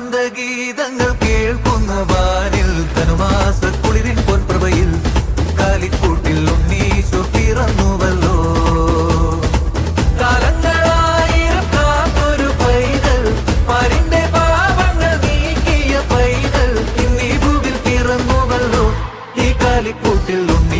ആനന്ദ ഗീതങ്ങൾ കേൾക്കുന്ന വാനിൽ ധനുമാസ കുളിരിൻ പൊൻപ്രഭയിൽ കാലിക്കൂട്ടിൽ ഉണ്ണീശു പിറന്നുവല്ലോ. കാലങ്ങളായിരം ഉണ്ണി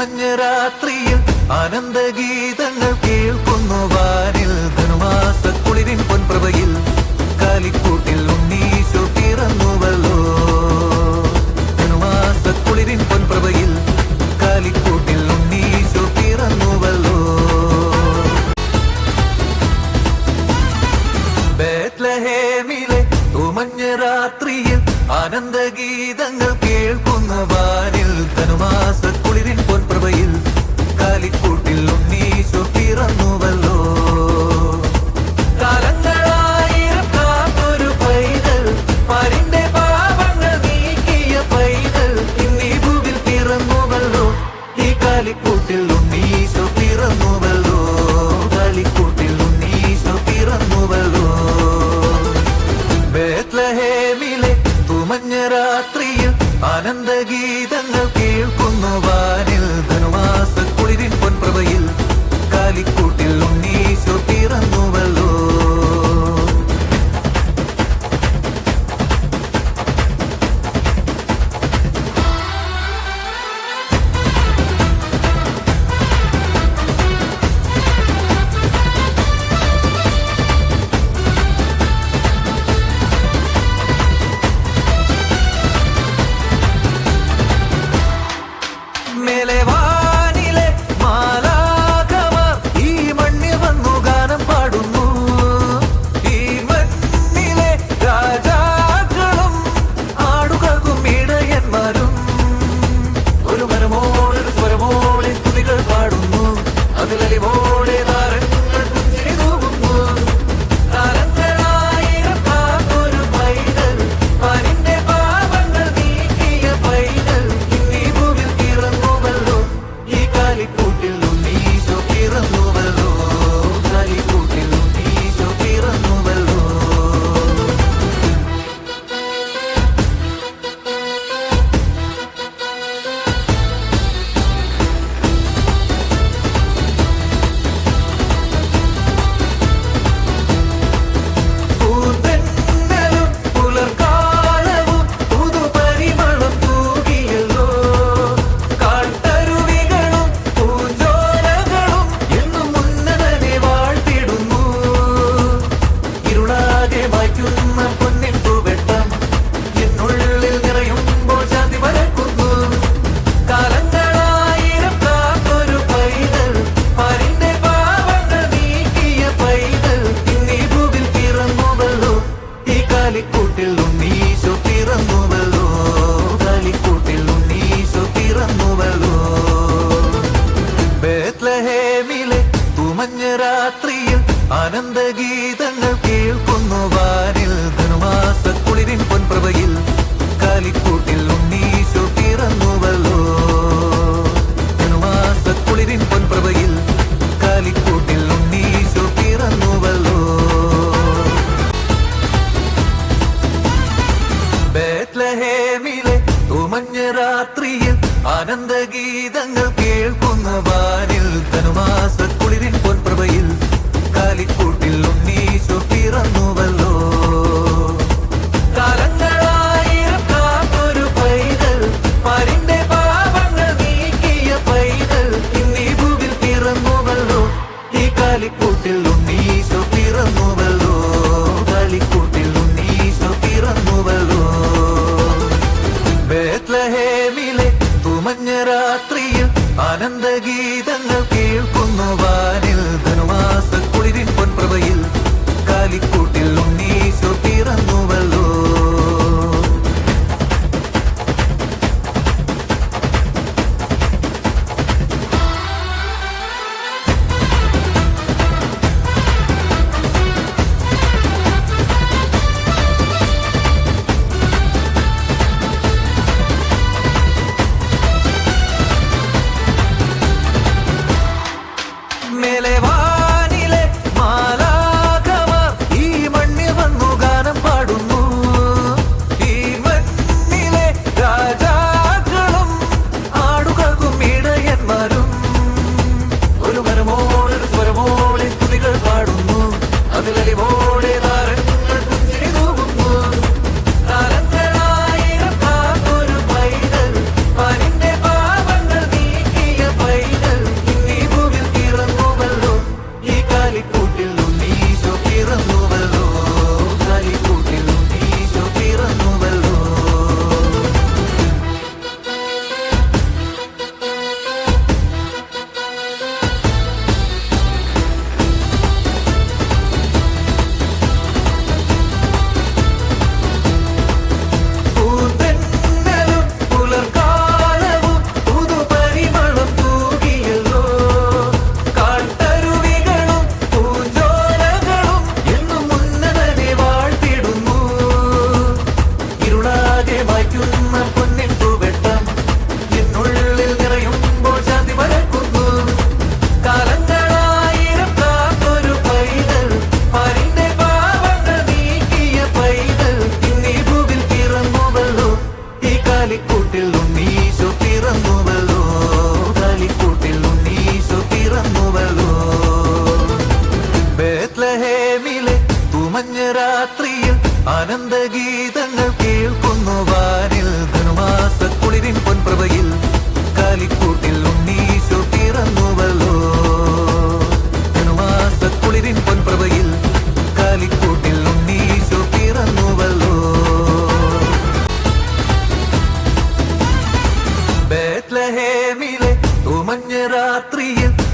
മഞ്ഞ രാത്രിയിൽ ആനന്ദഗീതങ്ങൾ കേൾക്കുന്നു വാരിൽ ധനുമാസ കുളിരിൻ പൊൻപ്രഭയിൽ കാലിക്കൂട്ടിൽ ഗീതങ്ങൾ കേൾക്കുന്ന ധനുമാസ കുളിരിൻ പൊൻപ്രഭയിൽ കാലിക്കൂട്ട്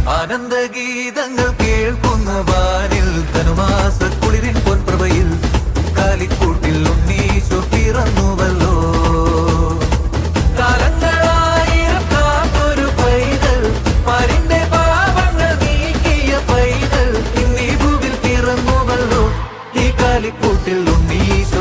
ആനന്ദഗീതങ്ങൾ കേൾക്കുന്ന വാനിൽ ധനുമാസ കുളിരിൻ പൊൻപ്രഭയിൽ കാലിക്കൂട്ടിൽ ഉണ്ണീശു പിറന്നുവല്ലോ. ിൽ ഉണ്ണീശ